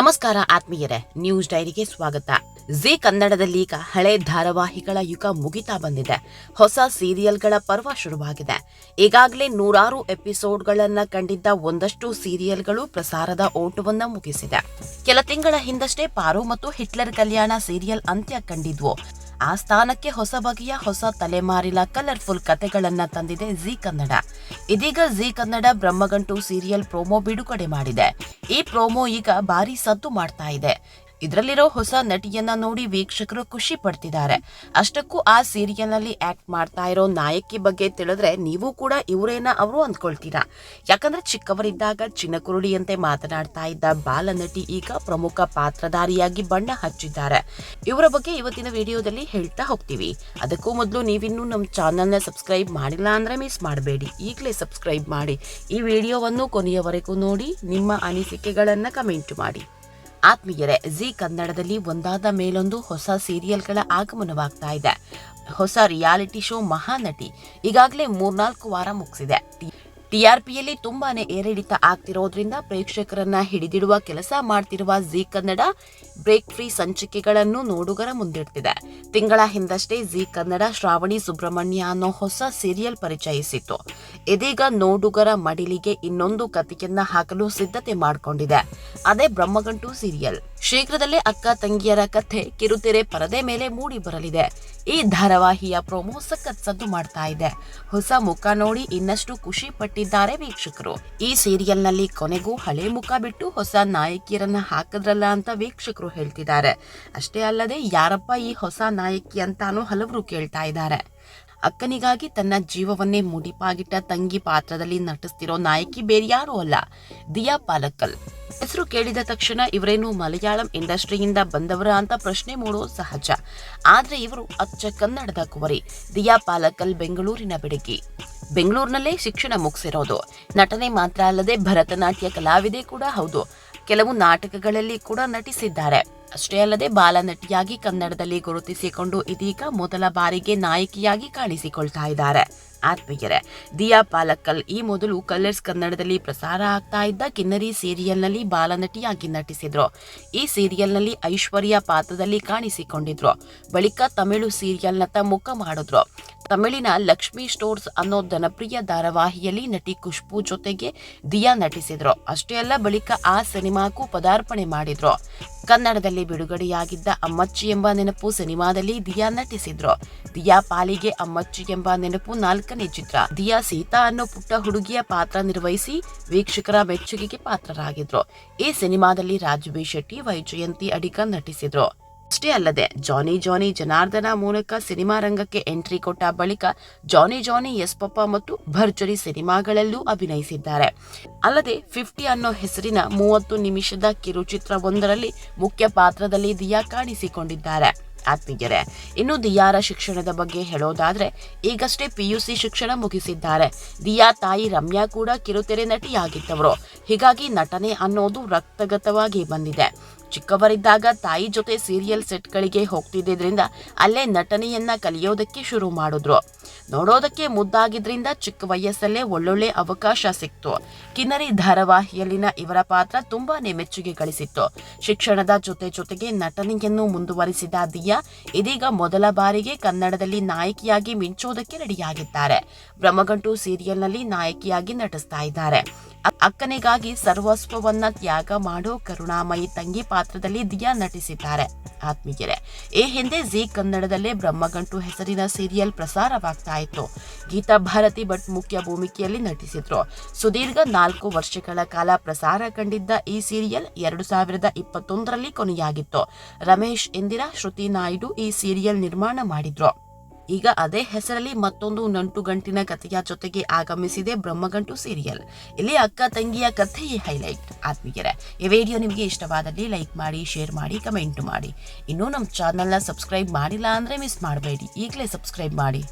ನಮಸ್ಕಾರ ಆತ್ಮೀಯರೇ, ನ್ಯೂಸ್ ಡೈರಿಗೆ ಸ್ವಾಗತ. ಜಿ ಕನ್ನಡದಲ್ಲಿ ಈಗ ಹಳೆ ಧಾರಾವಾಹಿಗಳ ಯುಗ ಮುಗಿತಾ ಬಂದಿದೆ. ಹೊಸ ಸೀರಿಯಲ್ಗಳ ಪರ್ವ ಶುರುವಾಗಿದೆ. ಈಗಾಗಲೇ ನೂರಾರು ಎಪಿಸೋಡ್ಗಳನ್ನ ಕಂಡಿದ್ದ ಒಂದಷ್ಟು ಸೀರಿಯಲ್ಗಳು ಪ್ರಸಾರದ ಓಟವನ್ನ ಮುಗಿಸಿದೆ. ಕೆಲ ತಿಂಗಳ ಹಿಂದಷ್ಟೇ ಪಾರು ಮತ್ತು ಹಿಟ್ಲರ್ ಕಲ್ಯಾಣ ಸೀರಿಯಲ್ ಅಂತ್ಯ ಕಂಡಿದ್ವು. ಆ ಸ್ಥಾನಕ್ಕೆ ಹೊಸ ಬಗೆಯ ಹೊಸ ತಲೆಮಾರಿನ ಕಲರ್ಫುಲ್ ಕತೆಗಳನ್ನ ತಂದಿದೆ ಜಿ ಕನ್ನಡ. ಇದೀಗ Zee Kannada Brahmagantu serial promo ಬಿಡುಗಡೆ ಮಾಡಿದೆ. ಈ ಪ್ರೋಮೋ ಈಗ ಭಾರಿ ಸದ್ದು ಮಾಡ್ತಾ ಇದೆ. ಇದರಲ್ಲಿರೋ ಹೊಸ ನಟಿಯನ್ನ ನೋಡಿ ವೀಕ್ಷಕರು ಖುಷಿ ಪಡ್ತಿದ್ದಾರೆ. ಅಷ್ಟಕ್ಕೂ ಆ ಸೀರಿಯಲ್ನಲ್ಲಿ ಆಕ್ಟ್ ಮಾಡ್ತಾ ಇರೋ ನಾಯಕಿ ಬಗ್ಗೆ ತಿಳಿದ್ರೆ ನೀವು ಕೂಡ ಇವರೇನ ಅವರು ಅಂದ್ಕೊಳ್ತೀರಾ? ಯಾಕಂದ್ರೆ ಚಿಕ್ಕವರಿದ್ದಾಗ ಚಿನ್ನಕುರುಡಿಯಂತೆ ಮಾತನಾಡ್ತಾ ಇದ್ದ ಬಾಲನಟಿ ಈಗ ಪ್ರಮುಖ ಪಾತ್ರಧಾರಿಯಾಗಿ ಬಣ್ಣ ಹಚ್ಚಿದ್ದಾರೆ. ಇವರ ಬಗ್ಗೆ ಇವತ್ತಿನ ವಿಡಿಯೋದಲ್ಲಿ ಹೇಳ್ತಾ ಹೋಗ್ತೀವಿ. ಅದಕ್ಕೂ ಮೊದಲು ನೀವಿನ್ನೂ ನಮ್ಮ ಚಾನಲ್ನ ಸಬ್ಸ್ಕ್ರೈಬ್ ಮಾಡಿಲ್ಲ ಅಂದ್ರೆ ಮಿಸ್ ಮಾಡಬೇಡಿ. ಈಗಲೇ ಸಬ್ಸ್ಕ್ರೈಬ್ ಮಾಡಿ ಈ ವಿಡಿಯೋವನ್ನು ಕೊನೆಯವರೆಗೂ ನೋಡಿ, ನಿಮ್ಮ ಅನಿಸಿಕೆಗಳನ್ನು ಕಮೆಂಟ್ ಮಾಡಿ. ಆತ್ಮೀಯರೇ, ಜಿ ಕನ್ನಡದಲ್ಲಿ ಒಂದಾದ ಮೇಲೊಂದು ಹೊಸ ಸೀರಿಯಲ್ಗಳ ಆಗಮನವಾಗ್ತಾ ಇದೆ. ಹೊಸ ರಿಯಾಲಿಟಿ ಶೋ ಮಹಾನಟಿ, ಈಗಾಗಲೇ ಮೂರ್ನಾಲ್ಕು ವಾರ ಮುಗಿಸಿದೆ. ಟಿಆರ್ಪಿಯಲ್ಲಿ ತುಂಬಾನೇ ಏರಿಳಿತ ಆಗ್ತಿರೋದ್ರಿಂದ ಪ್ರೇಕ್ಷಕರನ್ನ ಹಿಡಿದಿಡುವ ಕೆಲಸ ಮಾಡ್ತಿರುವ ಜಿ ಕನ್ನಡ ಬ್ರೇಕ್ ಫ್ರೀ ಸಂಚಿಕೆಗಳನ್ನು ನೋಡುಗರ ಮುಂದಿಡ್ತಿದೆ. ತಿಂಗಳ ಹಿಂದಷ್ಟೇ ಜಿ ಕನ್ನಡ ಶ್ರಾವಣಿ ಸುಬ್ರಹ್ಮಣ್ಯ ಅನ್ನೋ ಹೊಸ ಸೀರಿಯಲ್ ಪರಿಚಯಿಸಿತ್ತು. ಇದೀಗ ನೋಡುಗರ ಮಡಿಲಿಗೆ ಇನ್ನೊಂದು ಕಥೆಯನ್ನ ಹಾಕಲು ಸಿದ್ಧತೆ ಮಾಡಿಕೊಂಡಿದೆ. ಅದೇ ಬ್ರಹ್ಮಗಂಟು ಸೀರಿಯಲ್. ಶೀಘ್ರದಲ್ಲೇ ಅಕ್ಕ ತಂಗಿಯರ ಕಥೆ ಕಿರುತೆರೆ ಪರದೆ ಮೇಲೆ ಮೂಡಿ ಬರಲಿದೆ. ಈ ಧಾರಾವಾಹಿಯ ಪ್ರೋಮೋ ಸಖತ್ ಸದ್ದು ಮಾಡ್ತಾ ಇದೆ. ಹೊಸ ಮುಖ ನೋಡಿ ಇನ್ನಷ್ಟು ಖುಷಿ ಪಟ್ಟಿದ್ದಾರೆ ವೀಕ್ಷಕರು. ಈ ಸೀರಿಯಲ್ನಲ್ಲಿ ಕೊನೆಗೂ ಹಳೆ ಮುಖ ಬಿಟ್ಟು ಹೊಸ ನಾಯಕಿಯರನ್ನ ಹಾಕದ್ರಲ್ಲ ಅಂತ ವೀಕ್ಷಕರು ಹೇಳ್ತಿದ್ದಾರೆ. ಅಷ್ಟೇ ಅಲ್ಲದೆ ಯಾರಪ್ಪ ಈ ಹೊಸ ನಾಯಕಿ ಅಂತಾನೂ ಹಲವರು ಕೇಳ್ತಾ ಇದ್ದಾರೆ. ಅಕ್ಕನಿಗಾಗಿ ತನ್ನ ಜೀವವನ್ನೇ ಮುಡಿಪಾಗಿಟ್ಟ ತಂಗಿ ಪಾತ್ರದಲ್ಲಿ ನಟಿಸ್ತಿರೋ ನಾಯಕಿ ಬೇರೆ ಯಾರೂ ಅಲ್ಲ, ದಿಯಾ ಪಾಲಕ್ಕಲ್. ಹೆಸರು ಕೇಳಿದ ತಕ್ಷಣ ಇವರೇನು ಮಲಯಾಳಂ ಇಂಡಸ್ಟ್ರಿಯಿಂದ ಬಂದವರ ಅಂತ ಪ್ರಶ್ನೆ ಮೂಡೋದು ಸಹಜ. ಆದ್ರೆ ಇವರು ಅಚ್ಚ ಕನ್ನಡದ ಕುವರಿ ದಿಯಾ ಪಾಲಕಲ್ ಬೆಂಗಳೂರಿನ ಬೆಡಗಿ. ಬೆಂಗಳೂರಿನಲ್ಲೇ ಶಿಕ್ಷಣ ಮುಗಿಸಿರೋದು. ನಟನೆ ಮಾತ್ರ ಅಲ್ಲದೆ ಭರತನಾಟ್ಯ ಕಲಾವಿದೆ ಕೂಡ ಹೌದು. ಕೆಲವು ನಾಟಕಗಳಲ್ಲಿ ಕೂಡ ನಟಿಸಿದ್ದಾರೆ. ಅಷ್ಟೇ ಅಲ್ಲದೆ ಬಾಲನಟಿಯಾಗಿ ಕನ್ನಡದಲ್ಲಿ ಗುರುತಿಸಿಕೊಂಡು ಇದೀಗ ಮೊದಲ ಬಾರಿಗೆ ನಾಯಕಿಯಾಗಿ ಕಾಣಿಸಿಕೊಳ್ತಾ ಇದ್ದಾರೆ. ಆತ್ಮೀಯರೇ, ದಿಯಾ ಪಾಲಕ್ಕಲ್ ಈ ಮೊದಲು ಕಲರ್ಸ್ ಕನ್ನಡದಲ್ಲಿ ಪ್ರಸಾರ ಆಗ್ತಾ ಇದ್ದ ಕಿನ್ನರಿ ಸೀರಿಯಲ್ನಲ್ಲಿ ಬಾಲನಟಿಯಾಗಿ ನಟಿಸಿದ್ರು. ಈ ಸೀರಿಯಲ್ನಲ್ಲಿ ಐಶ್ವರ್ಯ ಪಾತ್ರದಲ್ಲಿ ಕಾಣಿಸಿಕೊಂಡಿದ್ರು. ಬಳಿಕ ತಮಿಳು ಸೀರಿಯಲ್ನತ್ತ ಮುಖ ಮಾಡಿದ್ರು. ತಮಿಳಿನ ಲಕ್ಷ್ಮಿ ಸ್ಟೋರ್ಸ್ ಅನ್ನೋ ಜನಪ್ರಿಯ ಧಾರಾವಾಹಿಯಲ್ಲಿ ನಟಿ ಖುಷ್ಬು ಜೊತೆಗೆ ದಿಯಾ ನಟಿಸಿದ್ರು. ಅಷ್ಟೇ ಅಲ್ಲ, ಬಳಿಕ ಆ ಸಿನಿಮಾಕ್ಕೂ ಪದಾರ್ಪಣೆ ಮಾಡಿದ್ರು. ಕನ್ನಡದಲ್ಲಿ ಬಿಡುಗಡೆಯಾಗಿದ್ದ ಅಮ್ಮಚ್ಚಿ ಎಂಬ ನೆನಪು ಸಿನಿಮಾದಲ್ಲಿ ದಿಯಾ ನಟಿಸಿದ್ರು. ದಿಯಾ ಪಾಲಿಗೆ ಅಮ್ಮಚ್ಚಿ ಎಂಬ ನೆನಪು ನಾಲ್ಕನೇ ಚಿತ್ರ. ದಿಯಾ ಸೀತಾ ಅನ್ನೋ ಪುಟ್ಟ ಹುಡುಗಿಯ ಪಾತ್ರ ನಿರ್ವಹಿಸಿ ವೀಕ್ಷಕರ ಮೆಚ್ಚುಗೆಗೆ ಪಾತ್ರರಾಗಿದ್ರು. ಈ ಸಿನಿಮಾದಲ್ಲಿ ರಾಜು ಬಿ ಶೆಟ್ಟಿ, ವೈಜಯಂತಿ ಅಡಿಗ ನಟಿಸಿದ್ರು. ಅಷ್ಟೇ ಅಲ್ಲದೆ ಜಾನಿ ಜಾನಿ ಜನಾರ್ದನ ಮೂಲಕ ಸಿನಿಮಾ ರಂಗಕ್ಕೆ ಎಂಟ್ರಿ ಕೊಟ್ಟ ಬಳಿಕ ಜಾನಿ ಜಾನಿ, ಎಸ್ ಪಪ್ಪ ಮತ್ತು ಭರ್ಜರಿ ಸಿನಿಮಾಗಳಲ್ಲೂ ಅಭಿನಯಿಸಿದ್ದಾರೆ. ಅಲ್ಲದೆ ಫಿಫ್ಟಿ ಅನ್ನೋ ಹೆಸರಿನ ಮೂವತ್ತು ನಿಮಿಷದ ಕಿರುಚಿತ್ರವೊಂದರಲ್ಲಿ ಮುಖ್ಯ ಪಾತ್ರದಲ್ಲಿ ದಿಯಾ ಕಾಣಿಸಿಕೊಂಡಿದ್ದಾರೆ. ಆತ್ಮೀಯರೇ, ಇನ್ನು ದಿಯಾರ ಶಿಕ್ಷಣದ ಬಗ್ಗೆ ಹೇಳೋದಾದ್ರೆ, ಈಗಷ್ಟೇ ಪಿಯುಸಿ ಶಿಕ್ಷಣ ಮುಗಿಸಿದ್ದಾರೆ. ದಿಯಾ ತಾಯಿ ರಮ್ಯಾ ಕೂಡ ಕಿರುತೆರೆ ನಟಿಯಾಗಿದ್ದವರು. ಹೀಗಾಗಿ ನಟನೆ ಅನ್ನೋದು ರಕ್ತಗತವಾಗಿ ಬಂದಿದೆ. ಚಿಕ್ಕವರಿದ್ದಾಗ ತಾಯಿ ಜೊತೆ ಸೀರಿಯಲ್ ಸೆಟ್ಗಳಿಗೆ ಹೋಗ್ತಿದ್ದರಿಂದ ಅಲ್ಲೇ ನಟನೆಯನ್ನ ಕಲಿಯೋದಕ್ಕೆ ಶುರು ಮಾಡಿದ್ರು. ನೋಡೋದಕ್ಕೆ ಮುದ್ದಾಗಿದ್ರಿಂದ ಚಿಕ್ಕ ವಯಸ್ಸಲ್ಲೇ ಒಳ್ಳೊಳ್ಳೆ ಅವಕಾಶ ಸಿಕ್ತು. ಕಿನ್ನರಿ ಧಾರಾವಾಹಿಯಲ್ಲಿನ ಇವರ ಪಾತ್ರ ತುಂಬಾನೇ ಮೆಚ್ಚುಗೆ ಗಳಿಸಿತ್ತು. ಶಿಕ್ಷಣದ ಜೊತೆ ಜೊತೆಗೆ ನಟನೆಯನ್ನು ಮುಂದುವರಿಸಿದ ದಿಯಾ, ಇದೀಗ ಮೊದಲ ಬಾರಿಗೆ ಕನ್ನಡದಲ್ಲಿ ನಾಯಕಿಯಾಗಿ ಮಿಂಚೋದಕ್ಕೆ ರೆಡಿಯಾಗಿದ್ದಾರೆ. ಬ್ರಹ್ಮಗಂಟು ಸೀರಿಯಲ್ನಲ್ಲಿ ನಾಯಕಿಯಾಗಿ ನಟಿಸ್ತಾ ಇದ್ದಾರೆ. ಅಕ್ಕನಿಗಾಗಿ ಸರ್ವಸ್ವವನ್ನ ತ್ಯಾಗ ಮಾಡೋ ಕರುಣಾಮಯಿ ತಂಗಿ ಪಾತ್ರದಲ್ಲಿ ದಿಯಾ ನಟಿಸಿದ್ದಾರೆ. ಆತ್ಮೀಯರೇ, ಈ ಹಿಂದೆ ಜಿ ಕನ್ನಡದಲ್ಲೇ ಬ್ರಹ್ಮಗಂಟು ಹೆಸರಿನ ಸೀರಿಯಲ್ ಪ್ರಸಾರವಾಗ್ತಾ ಇತ್ತು. ಗೀತಾ ಭಾರತಿ ಭಟ್ ಮುಖ್ಯ ಭೂಮಿಕೆಯಲ್ಲಿ ನಟಿಸಿದ್ರು. ಸುದೀರ್ಘ ನಾಲ್ಕು ವರ್ಷಗಳ ಕಾಲ ಪ್ರಸಾರ ಕಂಡಿದ್ದ ಈ ಸೀರಿಯಲ್ ಎರಡು ಸಾವಿರದ ಇಪ್ಪತ್ತೊಂದರಲ್ಲಿ ಕೊನೆಯಾಗಿತ್ತು. ರಮೇಶ್ ಇಂದಿರಾ, ಶ್ರುತಿ ನಾಯ್ಡು ಈ ಸೀರಿಯಲ್ ನಿರ್ಮಾಣ ಮಾಡಿದ್ರು. ಈಗ ಅದೇ ಹೆಸರಲ್ಲಿ ಮತ್ತೊಂದು ನಂಟು ಗಂಟಿನ ಕಥೆಯ ಜೊತೆಗೆ ಆಗಮಿಸಿದೆ ಬ್ರಹ್ಮಗಂಟು ಸೀರಿಯಲ್ ಇಲ್ಲಿ ಅಕ್ಕ ತಂಗಿಯ ಕಥೆಯೇ ಹೈಲೈಟ್ ಆತ್ಮೀಯರೇ, ಈ ವಿಡಿಯೋ ನಿಮಗೆ ಇಷ್ಟವಾದಲ್ಲಿ ಲೈಕ್ ಮಾಡಿ ಶೇರ್ ಮಾಡಿ ಕಮೆಂಟ್ ಮಾಡಿ. ಇನ್ನೂ ನಮ್ಮ ಚಾನಲ್ನ ಸಬ್ಸ್ಕ್ರೈಬ್ ಮಾಡಿಲ್ಲ ಅಂದರೆ ಮಿಸ್ ಮಾಡಬೇಡಿ. ಈಗಲೇ ಸಬ್ಸ್ಕ್ರೈಬ್ ಮಾಡಿ.